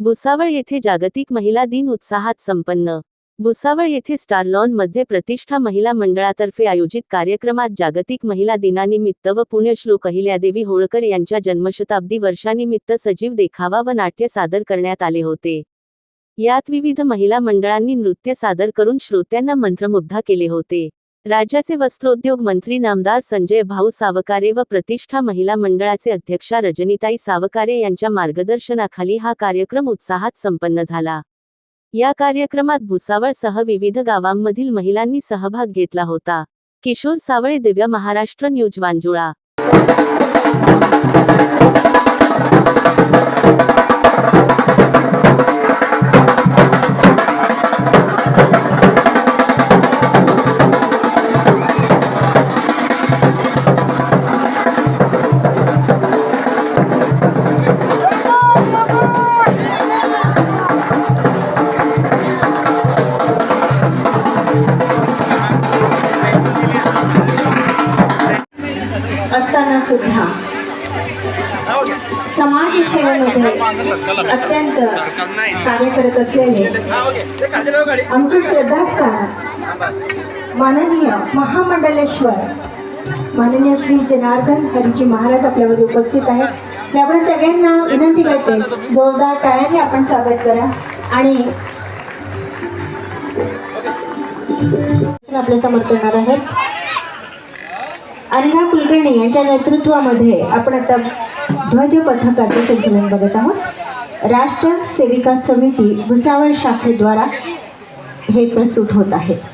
भुसावळ येथे जागतिक महिला दिन उत्साहात संपन्न. भुसावळ येथे स्टारलॉनमध्ये प्रतिष्ठा महिला मंडळातर्फे आयोजित कार्यक्रमात जागतिक महिला दिनानिमित्त व पुण्यश्लोक अहिल्यादेवी होळकर यांच्या जन्मशताब्दी वर्षानिमित्त सजीव देखावा व नाट्य सादर करण्यात आले होते. यात विविध महिला मंडळांनी नृत्य सादर करून श्रोत्यांना मंत्रमुग्धा केले होते. राज्याचे वस्त्रोद्योग मंत्री नामदार संजय भाऊ सावकारे व प्रतिष्ठा महिला मंडळाचे अध्यक्षा रजनीताई सावकारे यांच्या मार्गदर्शनाखाली हा कार्यक्रम उत्साहात संपन्न झाला. या कार्यक्रमात भुसावळसह विविध गावांमधील महिलांनी सहभाग घेतला होता. किशोर सावळे दिव्य महाराष्ट्र न्यूज वांजुळा. असताना सुद्धा समाजसेवेमध्ये अत्यंत कार्य करत असलेले आमचे श्रद्धास्थान माननीय महामंडलेश्वर माननीय श्री जनार्दन हरीजी महाराज आपल्यामध्ये उपस्थित आहेत. मी आपण सगळ्यांना विनंती करते जोरदार टाळ्याने आपण स्वागत करा. आणि आपल्यासमोर करणार आहेत अनिला कुलकर्णी यांच्या नेतृत्वामध्ये आपण आता ध्वज पथकाचे संचलन बघत आहोत. राष्ट्र सेविका समिती भुसावळ शाखेद्वारा हे प्रस्तुत होत आहे.